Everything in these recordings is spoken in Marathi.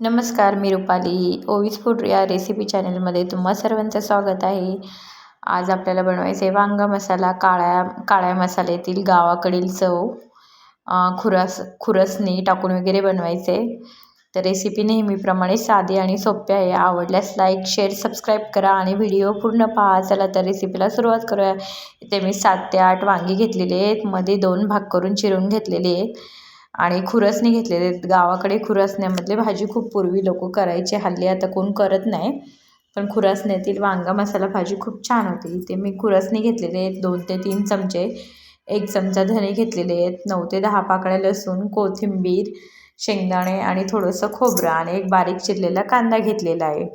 नमस्कार मी रुपाली. ओवीस फूड या रेसिपी चॅनलमध्ये तुम्हा सर्वांचं स्वागत आहे. आज आपल्याला बनवायचं आहे वांगा मसाला काळ्या काळ्या मसाल्यातील गावाकडील चव खुरास खुरसणी टाकून वगैरे बनवायचे तर रेसिपी नेहमीप्रमाणे साधी आणि सोपी आहे. आवडल्यास लाईक शेअर सबस्क्राईब करा आणि व्हिडिओ पूर्ण पहा. चला तर रेसिपीला सुरुवात करूया. इथे मी सात ते आठ वांगी घेतलेली आहेत. मध्ये दोन भाग करून चिरून घेतलेले आहेत. आणि खुरसणी घेतलेले आहेत. गावाकडे खुरसण्यामधले म्हणजे भाजी खूप पूर्वी लोक करायचे. हल्ली आता कोण करत नाही पण खुरसण्यातील वांगा मसाला भाजी खूप छान होती. ते मी खुरसणी घेतलेले आहेत. दोन ते तीन चमचे. एक चमचा धने घेतलेले आहेत. नऊ ते दहा पाकळ्या लसूण कोथिंबीर शेंगदाणे आणि थोडंसं खोबरं आणि एक बारीक चिरलेला कांदा घेतलेला आहे.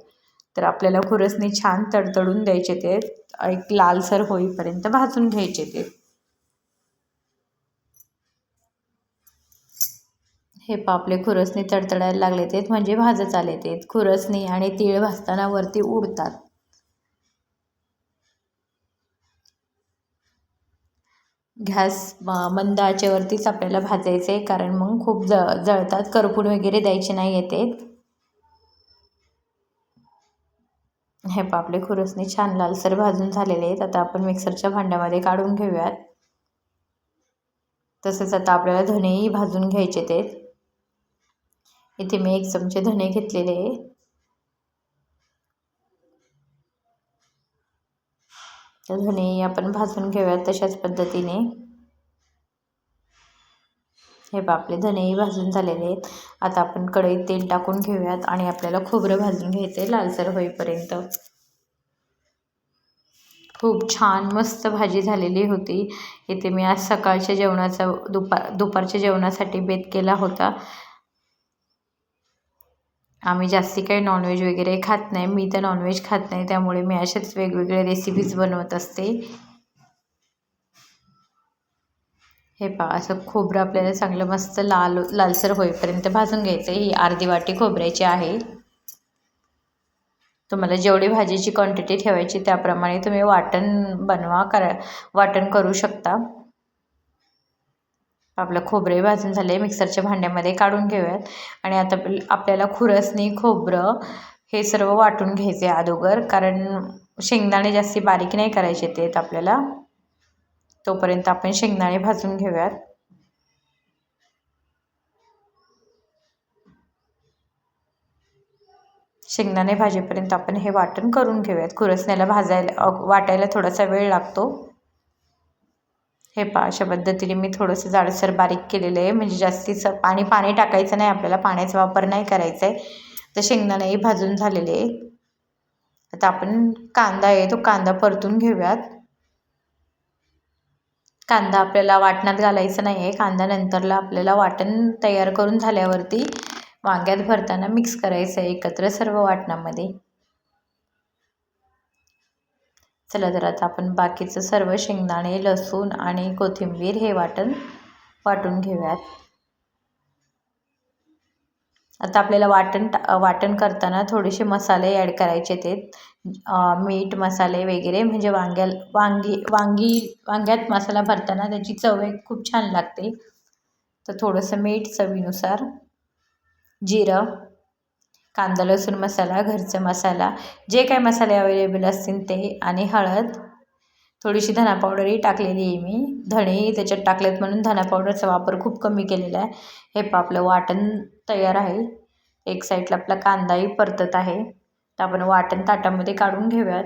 तर आपल्याला खुरसणी छान तडतडून द्यायचे ते. एक लालसर होईपर्यंत भाजून घ्यायचे ते. हे पापले खुरसणी तडतडायला लागले तेत म्हणजे भाजत आले आहेत खुरसणी आणि तीळ भाजताना वरती उडतात. गॅस मंद आचेवरतीच आपल्याला भाजायचे कारण मग खूप ज जळतात. करपून वगैरे द्यायचे नाही येते हे पापले खुरसणी छान लालसर भाजून झालेले आहेत. आता आपण मिक्सरच्या भांड्यामध्ये काढून घेऊयात. तसेच आता आपल्याला धनेही भाजून घ्यायचे ते इथे मी एक चमचे धने घेतलेले आहे तर धने आपण भाजून घेऊयात तशाच पद्धतीने. हे आपले धनेही भाजून झालेले आहेत. आता आपण कढईत तेल टाकून घेऊयात आणि आपल्याला खोबरं भाजून घ्यायचं आहे लालसर होईपर्यंत. खूप छान मस्त भाजी झालेली होती. इथे मी आज सकाळच्या जेवणाचा दुपार दुपारच्या जेवणासाठी बेत केला होता. आम्ही जास्ती काही नॉनव्हेज वगैरे खात नाही. मी तर नॉनव्हेज खात नाही त्यामुळे मी अशाच वेगवेगळे रेसिपीज बनवत असते. हे पा असं खोबरं आपल्याला चांगलं मस्त लाल लालसर होईपर्यंत भाजून घ्यायचं. ही अर्धी वाटी खोबऱ्याची आहे. तुम्हाला जेवढी भाजीची क्वांटिटी ठेवायची त्याप्रमाणे तुम्ही वाटण बनवा करा वाटण करू शकता. आपलं खोबरे भाजून झाले मिक्सरच्या भांड्यामध्ये काढून घेऊयात. आणि आता आपल्याला खुरसणी खोबरं हे सर्व वाटून घ्यायचे अगोदर कारण शेंगदाणे जास्ती बारीक नाही करायचे ते आपल्याला. तोपर्यंत आपण शेंगदाणे भाजून घेऊयात. शेंगदाणे भाजीपर्यंत आपण हे वाटण करून घेऊयात. खुरसण्याला भाजायला वाटायला थोडासा वेळ लागतो. हे पा अशा पद्धतीने मी थोडंसं जाडसर बारीक केलेलं आहे. म्हणजे जास्तीचं पाणी पाणी टाकायचं नाही आपल्याला पाण्याचा वापर नाही करायचा आहे. तर शेंगदाणाही भाजून झालेले आहे आता आपण कांदा आहे तो कांदा परतून घेऊयात. कांदा आपल्याला वाटणात घालायचं नाही आहे. कांदा नंतरला आपल्याला वाटण तयार करून झाल्यावरती वांग्यात भरताना मिक्स करायचं आहे एकत्र सर्व वाटणामध्ये. चला तर आता आपण बाकीचं सर्व शेंगदाणे लसूण आणि कोथिंबीर हे वाटण वाटून घेऊयात. आता आपल्याला वाटण वाटण करताना थोडेसे मसाले ॲड करायचे ते मीठ मसाले वगैरे म्हणजे वांग्याला वांगी वांगी वांग्यात मसाला भरताना त्याची चव एक खूप छान लागते. तर थोडंसं मीठ चवीनुसार जिरं कांदा लसूण मसाला घरचा मसाला जे काय मसाले अवेलेबल असतील ते आणि हळद. थोडीशी धना पावडरही टाकलेली आहे मी. धणेही त्याच्यात टाकलेत म्हणून धना पावडरचा वापर खूप कमी केलेला आहे. हे पा आपलं वाटण तयार आहे. एक साईडला आपला कांदाही परतत आहे. तर आपण वाटण ताटामध्ये काढून घेऊयात.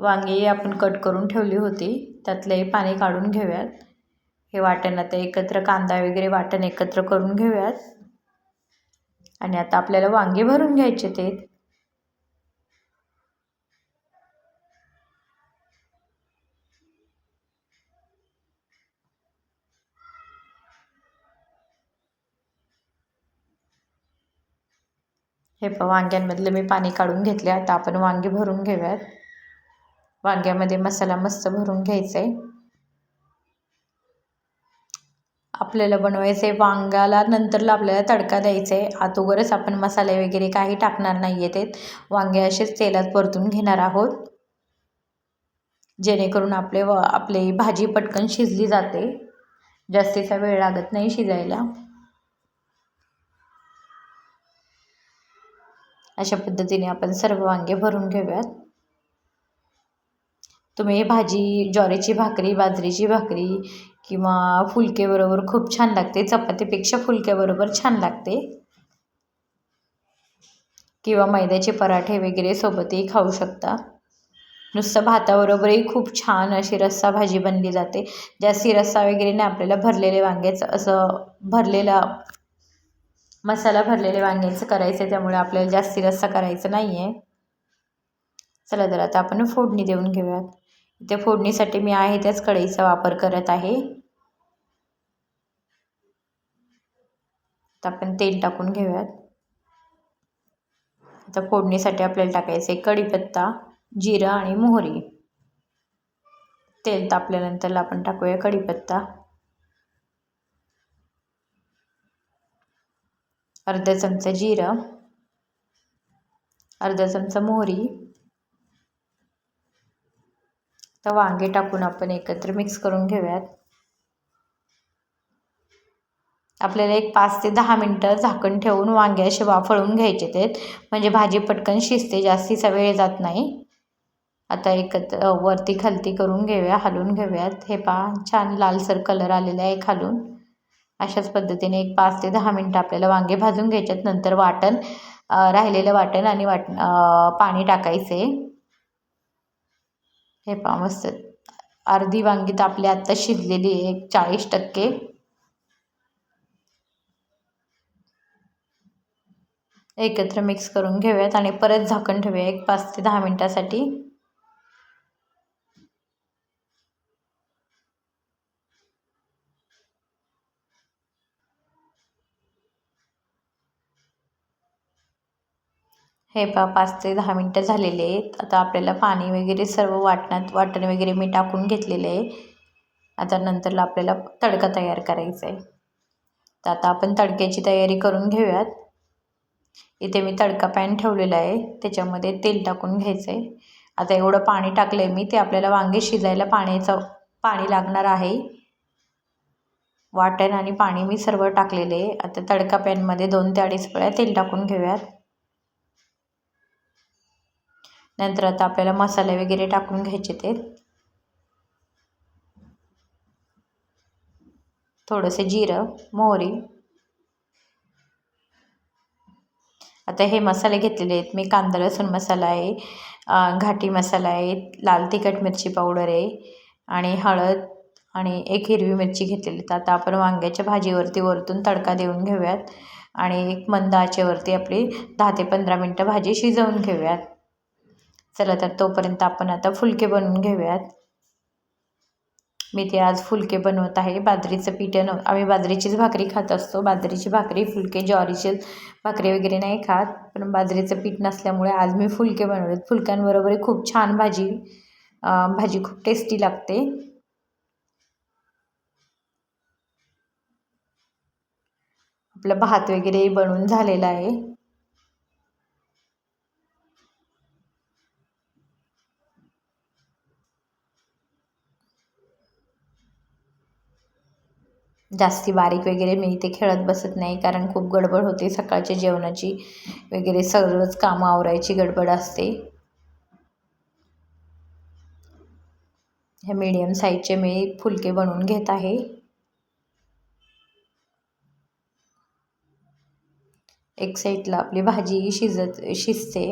वांगी आपण कट करून ठेवली होती. त्यातले पाणी काढून घेऊयात. हे वाटण आता एकत्र कांदा वगैरे वाटण एकत्र करून घेऊयात. आणि आता आपल्याला वांगे भरून घ्यायचे ते. हे प वांग्यांमधलं मी पाणी काढून घेतले. आता आपण वांगे भरून घेऊयात. वांग्यामध्ये मसाला मस्त भरून घ्यायचा आहे आपल्याला बनवायचं आहे वांग्याला नंतरला आपल्याला तडका द्यायचा आहे अगोदरच आपण मसाले वगैरे काही टाकणार नाही आहेत वांगे असेच तेलात परतून घेणार आहोत. जेणेकरून आपले व आपली भाजी पटकन शिजली जाते. जास्तीचा वेळ लागत नाही शिजायला. अशा पद्धतीने आपण सर्व वांगे भरून घेऊयात. तुम्ही भाजी ज्वारीची भाकरी बाजरीची भाकरी किंवा फुलकेबरोबर खूप छान लागते. चपातीपेक्षा फुलक्याबरोबर छान लागते. किंवा मैद्याचे पराठे वगैरे सोबतही खाऊ शकता. नुसतं भाताबरोबरही खूप छान अशी रस्सा भाजी बनली जाते. जास्ती रस्सा वगैरे नाही आपल्याला भरलेले वांग्याचं असं भरलेला मसाला भरलेले वांग्याचं करायचं आहे त्यामुळे आपल्याला जास्ती रस्सा करायचं नाही आहे चला तर आता आपण फोडणी देऊन घेऊयात. इथे फोडणीसाठी मी आहे त्याच कढईचा वापर करत आहे. तर आपण तेल टाकून घेऊयात. आता फोडणीसाठी आपल्याला टाकायचं आहे कढीपत्ता जिरं आणि मोहरी. तेल तापल्यानंतर आपण टाकूया कढीपत्ता. अर्धा चमचा जिरं अर्धा चमचा मोहरी तर वांगे टाकून आपण एकत्र मिक्स करून घेऊयात. आपल्याला एक पाच ते दहा मिनटं झाकण ठेवून वांगे असे वाफळून घ्यायचे ते. म्हणजे भाजी पटकन शिजते जास्तीचा वेळ जात नाही. आता एकत्र वरती खालती करून घेऊया हलवून घेऊयात. हे पा छान लालसर कलर आलेला आहे खालून अशाच पद्धतीने एक पाच ते दहा मिनटं आपल्याला वांगे भाजून घ्यायच्यात नंतर वाटण राहिलेलं वाटण आणि वाट पाणी टाकायचे. हे पा मस्त. अर्धी वांगी तर आपली आत्ता शिजलेली आहे एक चाळीस टक्के. एकत्र मिक्स करून घेऊयात आणि परत झाकण ठेवूया एक पाच ते दहा मिनटासाठी. हे पा पाच ते दहा मिनटं झालेले आहेत. आता आपल्याला पाणी वगैरे सर्व वाटण्यात वाटण वगैरे मी टाकून घेतलेले आहे. आता नंतरला आपल्याला तडका तयार करायचा आहे. तर आता आपण तडक्याची तयारी करून घेऊयात. इथे मी तडका पॅन ठेवलेला आहे. त्याच्यामध्ये तेल टाकून घ्यायचं आहे आता एवढं पाणी टाकलं आहे मी ते आपल्याला वांगे शिजायला पाण्याचं पाणी लागणार आहे. वाटण आणि पाणी मी सर्व टाकलेले आहे. आता तडका पॅनमध्ये दोन ते अडीच पळ्या तेल टाकून घेऊयात. नंतर आता आपल्याला मसाले वगैरे टाकून घ्यायचे ते. थोडंसं जिरं मोहरी. आता हे मसाले घेतलेले आहेत. मी कांदा लसूण मसाला आहे घाटी मसाला आहे लाल तिखट मिरची पावडर आहे आणि हळद आणि एक हिरवी मिरची घेतलेली तर आता आपण वांग्याच्या भाजीवरती वरतून तडका देऊन घेऊयात आणि एक मंद आचेवरती आपली दहा ते पंधरा मिनटं भाजी शिजवून घेऊयात. चला तर तोपर्यंत आपण आता फुलके बनवून घेऊयात. मी ते आज फुलके बनवत आहे. बाजरीचं पीठ आम्ही बाजरीचीच भाकरी खात असतो. बाजरीची भाकरी फुलके ज्वारीचे भाकरी वगैरे नाही खात. पण बाजरीचं पीठ नसल्यामुळे आज मी फुलके बनवले फुलक्यांबरोबरही खूप छान भाजी भाजी खूप टेस्टी लागते. आपलं भात वगैरे बनवून झालेला आहे. जास्ती बारीक वगैरे मी इथे खेळत बसत नाही कारण खूप गडबड होते सकाळच्या जेवणाची वगैरे सर्वच कामं आवरायची गडबड असते. ह्या मीडियम साईजचे मी फुलके बनवून घेत आहे. एक साईडला आपली भाजी शिजत शिजते.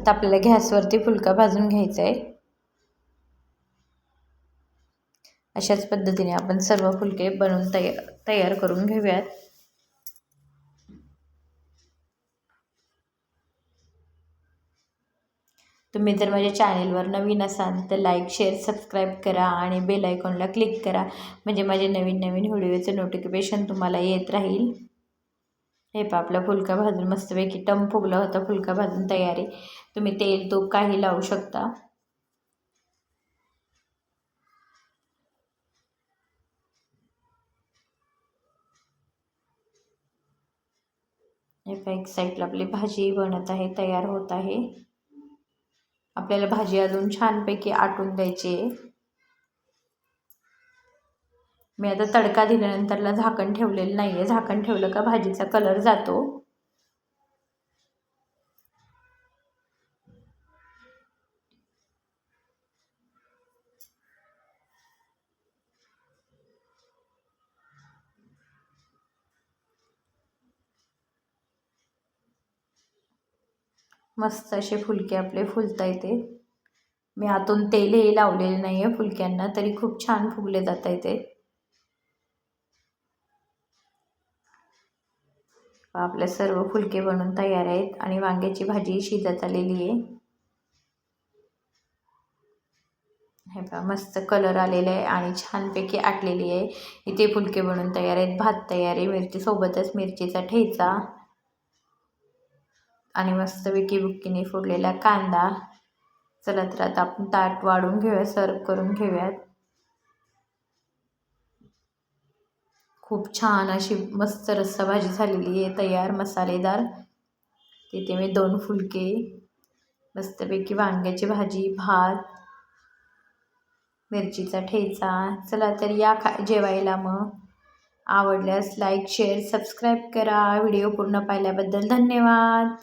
आता आपल्याला गॅसवरती फुलका भाजून घ्यायचा आहे. अशाच पद्धतीने आपण सर्व फुलके बनवून तयार तयार करून घेऊयात. तुम्ही जर माझ्या चॅनेलवर नवीन असाल तर लाईक शेअर सबस्क्राईब करा आणि बेल आयकॉनला क्लिक करा. म्हणजे माझे नवीन नवीन व्हिडिओचं नोटिफिकेशन तुम्हाला येत राहील. हे पा आपला फुलका भाजून मस्तपैकी टम फुगला होता फुलका भाजून तयारी. तुम्ही तेल तूप काही लावू शकता. हे पा एक साईडला आपली भाजी बनत आहे तयार होत आहे. आपल्याला भाजी अजून छानपैकी आटून द्यायची आहे. मी आता तडका दिल्यानंतरला झाकण ठेवलेलं नाही आहे झाकण ठेवलं का भाजीचा कलर जातो. मस्त असे फुलके आपले फुलता येते. मी आतून तेलही लावलेले नाही आहे फुलक्यांना तरी खूप छान फुगले जाता येते. ते आपले सर्व फुलके बनून तयार आहेत आणि वांग्याची भाजी शिजत आलेली आहे. हे पहा मस्त कलर आलेला आहे आणि छानपैकी आटलेली आहे. इथे फुलके बनून तयार आहेत. भात तयार आहे. मिरचीसोबतच मिरचीचा ठेचा आणि मस्तपैकी बुक्कीने फोडलेला कांदा. चला तर आता आपण ताट वाढून घेऊया सर्व करून घेऊयात. खूप छान अशी मस्त रस्सा भाजी झालेली आहे तयार मसालेदार. तिथे मी दोन फुलके मस्तपैकी वांग्याची भाजी भात मिरचीचा ठेचा. चला तर या खा जेवायला मग. आवडल्यास लाईक शेअर सबस्क्राईब करा. व्हिडिओ पूर्ण पाहिल्याबद्दल धन्यवाद.